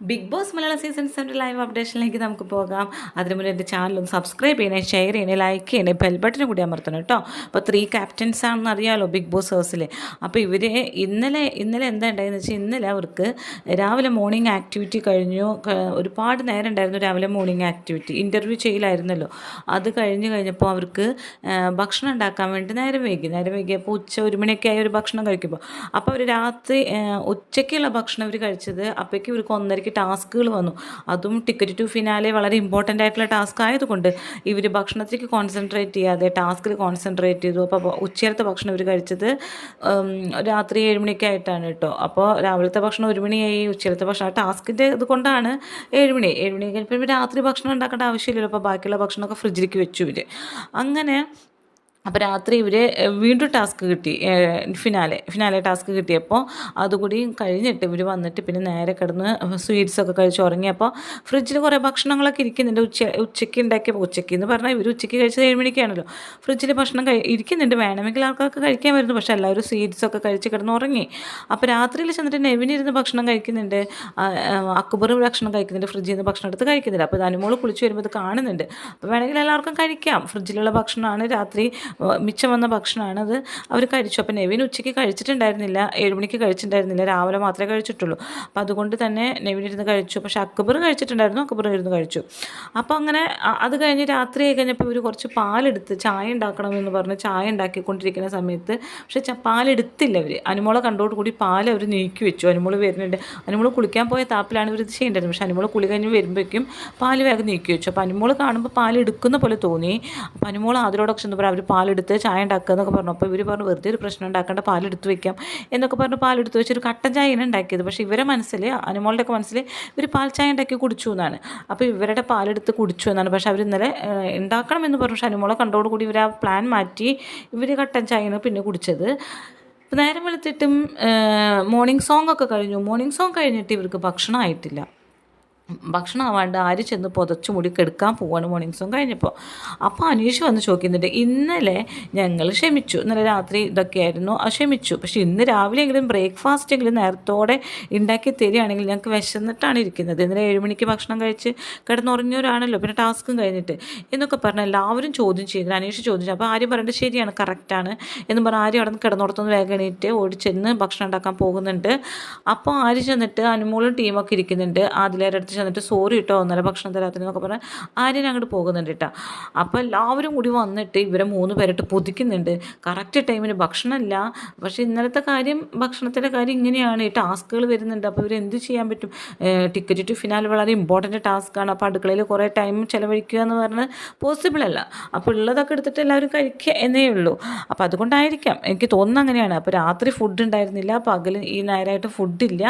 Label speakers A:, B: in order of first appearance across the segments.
A: Big Boss Malayalam season സെവന്റെ live അപ്ഡേഷനിലേക്ക് നമുക്ക് പോകാം. അതിനു മുന്നേ എന്റെ ഒന്ന് സബ്സ്ക്രൈബ് ചെയ്യണേ ഷെയർ ചെയ്യണേ ലൈക്ക് ചെയ്യണേ ബെൽ ബട്ടനും കൂടി അമർത്തണം കേട്ടോ. അപ്പോൾ ത്രീ ക്യാപ്റ്റൻസ് ആണെന്ന് അറിയാമല്ലോ ബിഗ് ബോസ് ഹൗസിൽ അപ്പോൾ ഇവർ ഇന്നലെ ഇന്നലെ എന്താ ഉണ്ടായെന്ന് വെച്ചാൽ ഇന്നലെ അവർക്ക് രാവിലെ മോർണിംഗ് ആക്ടിവിറ്റി കഴിഞ്ഞു. ഒരുപാട് നേരം ഉണ്ടായിരുന്നു രാവിലെ മോർണിംഗ് ആക്ടിവിറ്റി ഇന്റർവ്യൂ ചെയ്യലായിരുന്നല്ലോ. അത് കഴിഞ്ഞ് കഴിഞ്ഞപ്പോൾ അവർക്ക് ഭക്ഷണം ഉണ്ടാക്കാൻ വേണ്ടി നേരം വൈകി. നേരം വൈകിയപ്പോൾ ഉച്ച ഒരു മണിയൊക്കെ ആയി ഒരു ഭക്ഷണം കഴിക്കുമ്പോൾ അപ്പോൾ അവർ രാത്രി ഉച്ചയ്ക്കുള്ള ഭക്ഷണം അവർ കഴിച്ചത് അപ്പോഴേക്കും ഇവർക്ക് ഒന്നരയ്ക്ക് ടാസ്കുകൾ വന്നു. അതും ടിക്കറ്റ് ടു ഫിനാലെ വളരെ ഇമ്പോർട്ടന്റ് ആയിട്ടുള്ള ടാസ്ക് ആയതുകൊണ്ട് ഇവർ ഭക്ഷണത്തിലേക്ക് കോൺസെൻട്രേറ്റ് ചെയ്യാതെ ടാസ്കിൽ കോൺസെൻട്രേറ്റ് ചെയ്തു. അപ്പോൾ ഉച്ചയിലത്തെ ഭക്ഷണം ഇവർ കഴിച്ചത് രാത്രി ഏഴ് മണിയൊക്കെ ആയിട്ടാണ് കേട്ടോ. അപ്പോൾ രാവിലത്തെ ഭക്ഷണം ഒരു മണിയായി ഉച്ചയിലത്തെ ഭക്ഷണം. ആ ടാസ്കിന്റെ ഇത് കൊണ്ടാണ് ഏഴ് മണി. ഏഴ് മണി കഴിഞ്ഞപ്പോൾ രാത്രി ഭക്ഷണം ഉണ്ടാക്കേണ്ട ആവശ്യമില്ലല്ലോ. അപ്പോൾ ബാക്കിയുള്ള ഭക്ഷണമൊക്കെ ഫ്രിഡ്ജിലേക്ക് വെച്ചു ഇവർ അങ്ങനെ അപ്പോൾ രാത്രി ഇവർ വീണ്ടും ടാസ്ക് കിട്ടി ഫിനാലെ ഫിനാലെ ടാസ്ക് കിട്ടിയപ്പോൾ അതുകൂടി കഴിഞ്ഞിട്ട് ഇവർ വന്നിട്ട് പിന്നെ നേരെ കിടന്ന് സ്വീറ്റ്സ് ഒക്കെ കഴിച്ച് ഉറങ്ങിയപ്പോൾ ഫ്രിഡ്ജിൽ കുറേ ഭക്ഷണങ്ങളൊക്കെ ഇരിക്കുന്നുണ്ട്. ഉച്ച ഉച്ചയ്ക്ക് ഉണ്ടാക്കിയപ്പോൾ ഉച്ചയ്ക്ക് എന്ന് പറഞ്ഞാൽ ഇവർ ഉച്ചയ്ക്ക് കഴിച്ചത് ഏഴ് മണിക്കാണല്ലോ. ഫ്രിഡ്ജിൽ ഭക്ഷണം കഴി ഇരിക്കുന്നുണ്ട്. വേണമെങ്കിൽ ആൾക്കാർക്ക് കഴിക്കാൻ വരുന്നു. പക്ഷേ എല്ലാവരും സ്വീറ്റ്സൊക്കെ കഴിച്ച് കിടന്ന് ഉറങ്ങി. അപ്പോൾ രാത്രിയിൽ ചെന്നിട്ട് നെവിനിരുന്ന് ഭക്ഷണം കഴിക്കുന്നുണ്ട്. അക്ബർ ഭക്ഷണം കഴിക്കുന്നുണ്ട്. ഫ്രിഡ്ജിൽ നിന്ന് ഭക്ഷണം എടുത്ത് കഴിക്കുന്നുണ്ട്. അപ്പോൾ അനുമോൾ കുളിച്ച് വരുമ്പോൾ ഇത് കാണുന്നുണ്ട്. അപ്പോൾ വേണമെങ്കിൽ എല്ലാവർക്കും കഴിക്കാം. ഫ്രിഡ്ജിലുള്ള ഭക്ഷണമാണ് രാത്രി മിച്ചം വന്ന ഭക്ഷണമാണ് അത് അവർ കഴിച്ചു. അപ്പോൾ നെവിൻ ഉച്ചയ്ക്ക് കഴിച്ചിട്ടുണ്ടായിരുന്നില്ല. ഏഴുമണിക്ക് കഴിച്ചിട്ടുണ്ടായിരുന്നില്ല. രാവിലെ മാത്രമേ കഴിച്ചിട്ടുള്ളൂ. അപ്പോൾ അതുകൊണ്ട് തന്നെ നെവിൻ ഇരുന്ന് കഴിച്ചു. പക്ഷേ അക്ബർ കഴിച്ചിട്ടുണ്ടായിരുന്നു. അക്ബർ ഇരുന്ന് കഴിച്ചു. അപ്പോൾ അങ്ങനെ അത് കഴിഞ്ഞ് രാത്രി കഴിഞ്ഞപ്പോൾ ഇവർ കുറച്ച് പാലെടുത്ത് ചായ ഉണ്ടാക്കണമെന്ന് പറഞ്ഞ് ചായ ഉണ്ടാക്കിക്കൊണ്ടിരിക്കുന്ന സമയത്ത് പക്ഷേ പാലെടുത്തില്ല അവർ അനുമോളെ കണ്ടോട് കൂടി പാൽ അവർ നീക്കി വെച്ചു. അനുമോൾ വരുന്നുണ്ട്. അനുമോൾ കുളിക്കാൻ പോയ താപ്പിലാണ് ഇവർ ഇത് ചെയ്യേണ്ടത്. പക്ഷേ അനുമോൾ കുളി കഴിഞ്ഞ് വരുമ്പോഴേക്കും പാൽ വേഗം നീക്കി വെച്ചു. അപ്പോൾ അനുമോൾ കാണുമ്പോൾ പാൽ എടുക്കുന്ന പോലെ തോന്നി. അപ്പോൾ അനുമോൾ അതിലോടൊക്കെ ചെന്ന് പറയാം അവർ പാലെടുത്ത് ചായ ഉണ്ടാക്കുക എന്നൊക്കെ പറഞ്ഞു. അപ്പോൾ ഇവർ പറഞ്ഞു വെറുതെ ഒരു പ്രശ്നം ഉണ്ടാക്കേണ്ട പാലെടുത്ത് വെക്കാം. എന്നൊക്കെ പറഞ്ഞ് പാലെടുത്ത് വെച്ചൊരു കട്ടൻ ചായയാണ് ഉണ്ടാക്കിയത്. പക്ഷേ ഇവരെ മനസ്സിൽ അനുമോളുടെ ഒക്കെ മനസ്സിൽ ഇവർ പാൽ ചായ ഉണ്ടാക്കി കുടിച്ചു എന്നാണ്. അപ്പോൾ ഇവരുടെ പാലെടുത്ത് കുടിച്ചു എന്നാണ്. പക്ഷേ അവർ ഇന്നലെ ഉണ്ടാക്കണം ഉണ്ടാക്കണമെന്ന് പറഞ്ഞു. പക്ഷേ അനുമോളെ കണ്ടോടുകൂടി ഇവർ ആ പ്ലാൻ മാറ്റി ഇവർ കട്ടൻ ചായയാണ് പിന്നെ കുടിച്ചത്. നേരം വെളുത്തിട്ടും മോർണിംഗ് സോങ് ഒക്കെ കഴിഞ്ഞു. മോർണിംഗ് സോങ് കഴിഞ്ഞിട്ട് ഇവർക്ക് ഭക്ഷണം ആയിട്ടില്ല. ഭക്ഷണം ആവാണ്ട് ആര് ചെന്ന് പുതച്ചു മുടി കെടുക്കാൻ പോവാണ് മോർണിംഗ് സോങ് കഴിഞ്ഞപ്പോൾ. അപ്പോൾ അനീഷ് വന്ന് ചോദിക്കുന്നുണ്ട് ഇന്നലെ ഞങ്ങൾ ക്ഷമിച്ചു. ഇന്നലെ രാത്രി ഇതൊക്കെയായിരുന്നു ആ ക്ഷമിച്ചു. പക്ഷെ ഇന്ന് രാവിലെ എങ്കിലും ബ്രേക്ക്ഫാസ്റ്റ് എങ്കിലും നേരത്തോടെ ഉണ്ടാക്കി തരികയാണെങ്കിൽ ഞങ്ങൾക്ക് വിശന്നിട്ടാണ് ഇരിക്കുന്നത്. ഇന്നലെ ഏഴ് മണിക്ക് ഭക്ഷണം കഴിച്ച് കിടന്നുറങ്ങിയവരാണല്ലോ പിന്നെ ടാസ്കും കഴിഞ്ഞിട്ട്. എന്നൊക്കെ പറഞ്ഞ് എല്ലാവരും ചോദ്യം ചെയ്തു. അനീഷ് ചോദിച്ചു അപ്പോൾ ആര്യം പറഞ്ഞിട്ട് ശരിയാണ് കറക്റ്റാണ് എന്ന് പറഞ്ഞ് ആര്യം അവിടെ നിന്ന് കിടന്നുറത്തുനിന്ന് വേഗം എണീറ്റ് ഓടി ചെന്ന് ഭക്ഷണം ഉണ്ടാക്കാൻ പോകുന്നുണ്ട്. അപ്പോൾ ആര് ചെന്നിട്ട് അനുമോളും ടീമൊക്കെ ഇരിക്കുന്നുണ്ട്. ആദ്യം അടുത്ത് ചെന്നിട്ട് സോറി കേട്ടോ ഇന്നലെ ഭക്ഷണം തരാത്തതിനൊക്കെ പറഞ്ഞ് ആര്യൻ അങ്ങോട്ട് പോകുന്നുണ്ട് കേട്ടോ അപ്പോൾ എല്ലാവരും കൂടി വന്നിട്ട് ഇവരെ മൂന്ന് പേരിട്ട് പൊതിക്കുന്നുണ്ട്. കറക്റ്റ് ടൈമിന് ഭക്ഷണമില്ല പക്ഷേ ഇന്നലത്തെ കാര്യം ഭക്ഷണത്തിന്റെ കാര്യം ഇങ്ങനെയാണ്. ഈ ടാസ്കുകൾ വരുന്നുണ്ട്. അപ്പോൾ ഇവർ എന്ത് ചെയ്യാൻ പറ്റും? ടിക്കറ്റ് ടു ഫിനാൽ വളരെ ഇമ്പോർട്ടന്റ് ടാസ്ക്കാണ് അപ്പോൾ അടുക്കളയിൽ കുറേ ടൈം ചിലവഴിക്കുക എന്ന് പറഞ്ഞാൽ പോസിബിൾ അല്ല. അപ്പോൾ ഉള്ളതൊക്കെ എടുത്തിട്ട് എല്ലാവരും കഴിക്കുക എന്നേ ഉള്ളൂ. അപ്പോൾ അതുകൊണ്ടായിരിക്കാം. എനിക്ക് തോന്നുന്നു അങ്ങനെയാണ്. അപ്പോൾ രാത്രി ഫുഡ് ഉണ്ടായിരുന്നില്ല. പകൽ ഈ നേരമായിട്ട് ഫുഡില്ല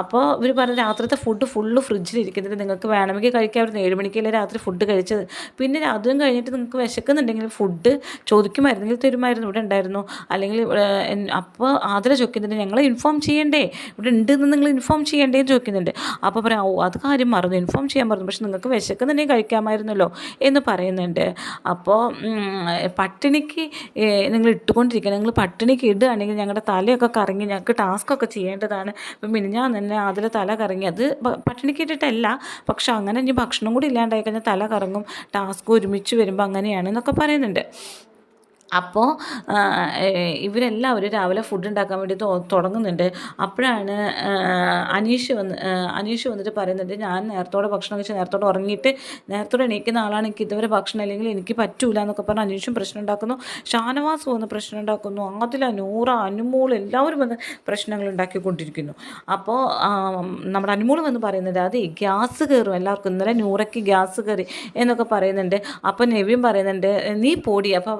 A: അപ്പോൾ ഇവർ പറഞ്ഞ രാത്രിത്തെ ഫുഡ് ഫുള്ള് ഫ്രിഡ്ജിലിരിക്കുന്നുണ്ട് നിങ്ങൾക്ക് വേണമെങ്കിൽ കഴിക്കാമായിരുന്നു ഏഴ് മണിക്കല്ലേ രാത്രി ഫുഡ് കഴിച്ചത്. പിന്നെ അതും കഴിഞ്ഞിട്ട് നിങ്ങൾക്ക് വിശക്കുന്നുണ്ടെങ്കിൽ ഫുഡ് ചോദിക്കുമായിരുന്നെങ്കിൽ തരുമായിരുന്നു ഇവിടെ ഉണ്ടായിരുന്നു. അല്ലെങ്കിൽ അപ്പോൾ ആദര ചോദിക്കുന്നുണ്ട്. ഞങ്ങൾ ഇൻഫോം ചെയ്യണ്ടേ? ഇവിടെ ഉണ്ടെന്ന് നിങ്ങൾ ഇൻഫോം ചെയ്യണ്ടേ? എന്ന് ചോദിക്കുന്നുണ്ട്. അപ്പോൾ പറയാം ഓ അത് കാര്യം മറന്നു. ഇൻഫോം ചെയ്യാൻ മറന്നു. പക്ഷെ നിങ്ങൾക്ക് വിശക്കുന്നുണ്ടെങ്കിൽ കഴിക്കാമായിരുന്നല്ലോ? എന്ന് പറയുന്നുണ്ട്. അപ്പോൾ പട്ടിണിക്ക് നിങ്ങൾ ഇട്ടുകൊണ്ടിരിക്കുക നിങ്ങൾ പട്ടിണിക്ക് ഇടുകയാണെങ്കിൽ ഞങ്ങളുടെ തലയൊക്കെ കറങ്ങി ഞങ്ങൾക്ക് ടാസ്ക്കൊക്കെ ചെയ്യേണ്ടതാണ്. ഇപ്പം മിനിഞ്ഞാൽ തന്നെ അതിലെ തല കറങ്ങി. അത് പ- പട്ടിണിക്ക് ഇട്ടിട്ടല്ല പക്ഷെ അങ്ങനെ ഇനി ഭക്ഷണം കൂടി ഇല്ലാണ്ടായി കഴിഞ്ഞാൽ തല കറങ്ങും ടാസ്ക് ഒരുമിച്ച് വരുമ്പോൾ അങ്ങനെയാണ് എന്നൊക്കെ പറയുന്നുണ്ട്. അപ്പോൾ ഇവരെല്ലാവരും രാവിലെ ഫുഡ് ഉണ്ടാക്കാൻ വേണ്ടി തുടങ്ങുന്നുണ്ട്. അപ്പോഴാണ് അനീഷ് വന്ന് അനീഷ് വന്നിട്ട് പറയുന്നുണ്ട് ഞാൻ നേരത്തോടെ ഭക്ഷണം കഴിച്ച് നേരത്തോടെ ഉറങ്ങിയിട്ട് നേരത്തോടെ എണീക്കുന്ന ആളാണ്. എനിക്ക് ഇതുവരെ ഭക്ഷണം അല്ലെങ്കിൽ എനിക്ക് പറ്റൂല എന്നൊക്കെ പറഞ്ഞ് അനീഷും പ്രശ്നം ഉണ്ടാക്കുന്നു. ഷാനവാസ് വന്ന് പ്രശ്നം ഉണ്ടാക്കുന്നു. അതില നൂറ അനുമോൾ എല്ലാവരും വന്ന് പ്രശ്നങ്ങൾ ഉണ്ടാക്കിക്കൊണ്ടിരിക്കുന്നു. അപ്പോൾ നമ്മുടെ അനുമോൾ വന്ന് പറയുന്നത് അത് ഗ്യാസ് കയറും. എല്ലാവർക്കും ഇന്നലെ നൂറയ്ക്ക് ഗ്യാസ് കയറി എന്നൊക്കെ പറയുന്നുണ്ട്. അപ്പോൾ നെവിയും പറയുന്നുണ്ട് നീ പോടി. അപ്പോൾ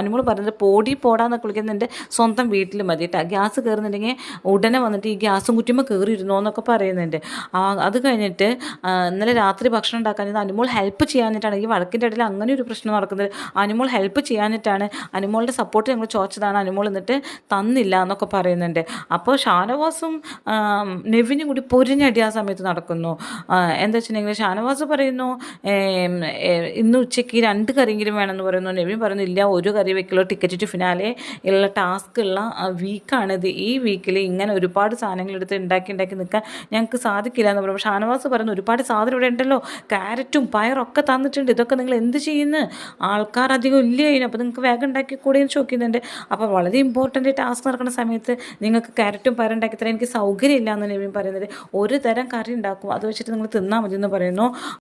A: അനുമോൾ പറഞ്ഞത് പോടി പോടാന്നൊക്കെ വിളിക്കുന്നത് എന്റെ സ്വന്തം വീട്ടിൽ മതി കേട്ടോ ഗ്യാസ് കയറുന്നുണ്ടെങ്കിൽ ഉടനെ വന്നിട്ട് ഈ ഗ്യാസും കുറ്റിമ്മ കയറിയിരുന്നോ എന്നൊക്കെ പറയുന്നുണ്ട്. അത് കഴിഞ്ഞിട്ട് ഇന്നലെ രാത്രി ഭക്ഷണം ഉണ്ടാക്കാൻ അനുമോൾ ഹെൽപ്പ് ചെയ്യാനിട്ടാണ് ഈ വഴക്കിന്റെ ഇടയിൽ അങ്ങനെ ഒരു പ്രശ്നം നടക്കുന്നത്. അനുമോൾ ഹെൽപ്പ് ചെയ്യാനിട്ടാണ് അനുമോളുടെ സപ്പോർട്ട് ഞങ്ങൾ ചോദിച്ചതാണ്. അനുമോൾ എന്നിട്ട് തന്നില്ല എന്നൊക്കെ പറയുന്നുണ്ട്. അപ്പോൾ ഷാനവാസും നെവിനും കൂടി പൊരിഞ്ഞടി ആ സമയത്ത് നടക്കുന്നു. എന്താ വെച്ചിട്ടുണ്ടെങ്കിൽ ഷാനവാസ് പറയുന്നു ഇന്ന് ഉച്ചയ്ക്ക് രണ്ട് കറിയെങ്കിലും വേണമെന്ന് പറയുന്നു. നെവിൻ പറയുന്നു ഇല്ല ഒരു കറി വെക്കലോ ടിക്കറ്റ് ടു ഫിനാലെ ഉള്ള ടാസ്ക് ഉള്ള വീക്കാണിത് ഈ വീക്കിൽ ഇങ്ങനെ ഒരുപാട് സാധനങ്ങൾ എടുത്ത് ഉണ്ടാക്കി ഉണ്ടാക്കി നിൽക്കാൻ ഞങ്ങൾക്ക് സാധിക്കില്ല എന്ന് പറയുമ്പോൾ ഷാനവാസ് പറയുന്നു ഒരുപാട് സാധനം ഇവിടെ ഉണ്ടല്ലോ ക്യാരറ്റും പയറൊക്കെ തന്നിട്ടുണ്ട്. ഇതൊക്കെ നിങ്ങൾ എന്ത് ചെയ്യുന്നു? ആൾക്കാർ അധികം ഇല്ല അപ്പോൾ നിങ്ങൾക്ക് വേഗം ഉണ്ടാക്കി കൂടെ എന്ന് ചോദിക്കുന്നുണ്ട്. അപ്പോൾ വളരെ ഇമ്പോർട്ടന്റ് ടാസ്ക് നടക്കുന്ന സമയത്ത് നിങ്ങൾക്ക് ക്യാരറ്റും പയറും ഉണ്ടാക്കി തരാൻ എനിക്ക് സൗകര്യമില്ല എന്ന് നവീൻ പറയുന്നത്. ഒരു തരം കറി ഉണ്ടാക്കും അത് വെച്ചിട്ട് നിങ്ങൾ തിന്നാൽ മതി എന്ന് പറയുന്നു.